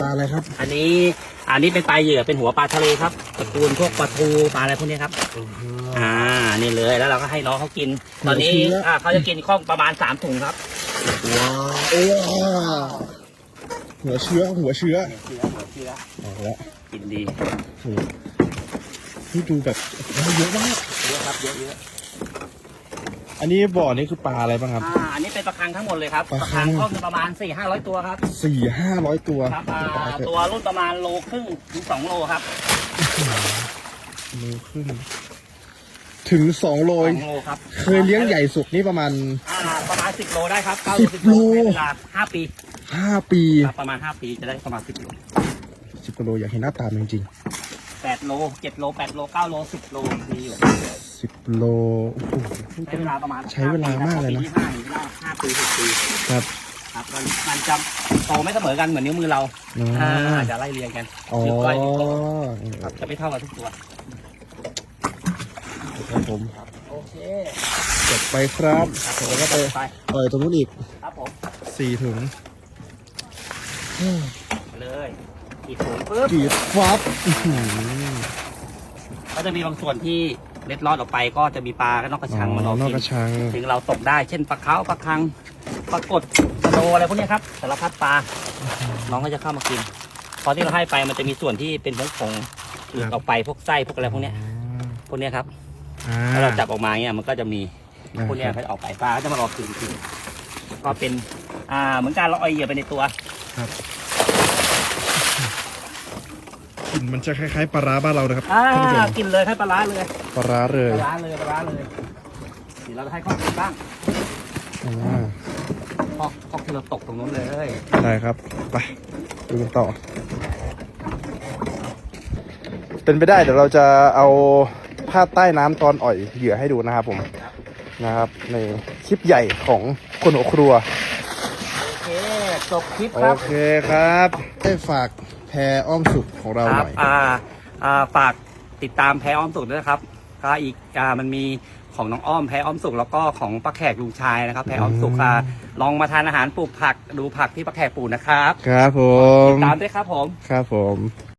ปลาอะไรครับ อันนี้อันนี้เป็นปลาเหยื่อเป็นหัวปลาทะเลครับตระกูลพวกปลาทูปลาอะไรพวกนี้ครับอ่านี่เลยแล้วเราก็ให้น้องเขากิน ตอนนี้หัวเชื้ออ่อ่าเขาจะกินข้องประมาณสามถุงครับว้าวโอ้หัวเชื้อหัวเชื้อเชื้อหัวเชื้อเอาละกินดีโอ้โหนี่ดูแบบโอ้โหเยอะมากเยอะครับเยอะเยอะ อันนี้บ่อนี้คือปลาอะไรบ้างครับ อ่าอันนี้เป็นปลาคังทั้งหมดเลยครับปลาปลาคัคังงข้องหนึ่งประมาณสี่ห้าร้อยตัวครับสี่ห้าร้อยตัวครับอ่าปลาเถอะตัวรุ่นประมาณโลครึ่งถึงสองโลครับโลครึ่งถึงสองโลสองโลครับเคยเลี้ยงใหญ่สุดนี่ประมาณ อ่าประมาณสิบโลได้ครับเก้าสิบสิบโลโลใช้เวลาห้าปีห้าปีครับประมาณห้าปีจะได้ประมาณสิบโลสิบกิโลอยากเห็นหน้าตามันจริงแปดโลเจ็ดโลแปดโลเก้าโลสิบโลมีอยู่ๆ สิบโลโอ้โหใช้เวลาประมาณใช้เวลามากเลยนะปีที่ห้าถึงห้าปีหกปีครับครับมันมันจะโตไม่เสมอกันเหมือนนิ้วมือเราอ๋ออ่าจะไล่เรียงกันอ๋อนิ้วก้อยนิ้วโป้งครับจะไม่เท่ากันทุกตัวครับผมโอเคจบไปครับแล้วก็ไปไปปล่อยตรงนู้นอีกครับผมสี่ถุงเลยอีกถุงปุ๊บกีดฟับอื้อหือก็จะมีบางส่วนที่ เล็ดลอดออกไปก็จะมีปลากระนอกกระชังมาอ๋รออนอกกิกระนชังถึงเราตกได้เช่นปลาเค้าปลาคังปลากดสโลอะไรพวกเนี้ยครับสารพัดปลาน้องก็จะเข้ามากินพอที่เราให้ไปมันจะมีส่วนที่เป็นผงผงๆหลุดออกไปพวกไส้พวกอะไรพวกเนี้ยพวกเนี้ยครับอ่าถ้าเราจับออกมาเนี้ยมันก็จะมีอ่าพวกเนี้ยเขาจะออกไปปลาก็จะมารอกินกินก็เป็น อ่าเหมือนการเราเอาเหยื่อไปในตัวก ลิ่นมันจะคล้ายๆปลาร้าบ้านเรานะครับอ่าท่านผู้ชมกินเลยให้ปลาร้าเลยปลาร้าเลปยลาร้าเลยปลาร้าเลยเดี๋ยวเราจะให้ข้อกินบ้างอ่าข้อข้อที่เราตกตรงนู้นเลยได้ครับไปดูกันต่อ เป็นไปได้เดี๋ยวเราจะเอาภาพใต้น้ำตอนอ่อยเหยื่อให้ดูนะครับผมนะครับ ในคลิปใหญ่ของคนหัวครัวโอเค จบคลิปโอครับ เคครับให้ฝากแพรอ้อมสุกของเราคหรับน่อย อ่าอ่าฝากติดตามแพรอ้อมสุกด้วยนะครับก็อีกอ่ามันมีของน้องอ้อมแพรอ้อมสุกแล้วก็ของป้าแขกลุงชายนะครับ แพรอ้อมสุกอ่าลองมาทานอาหารปลูกผักดูผักที่ป้าแขกปลูกนะครับ ครับผมติดตามด้วยครับผม ครับผม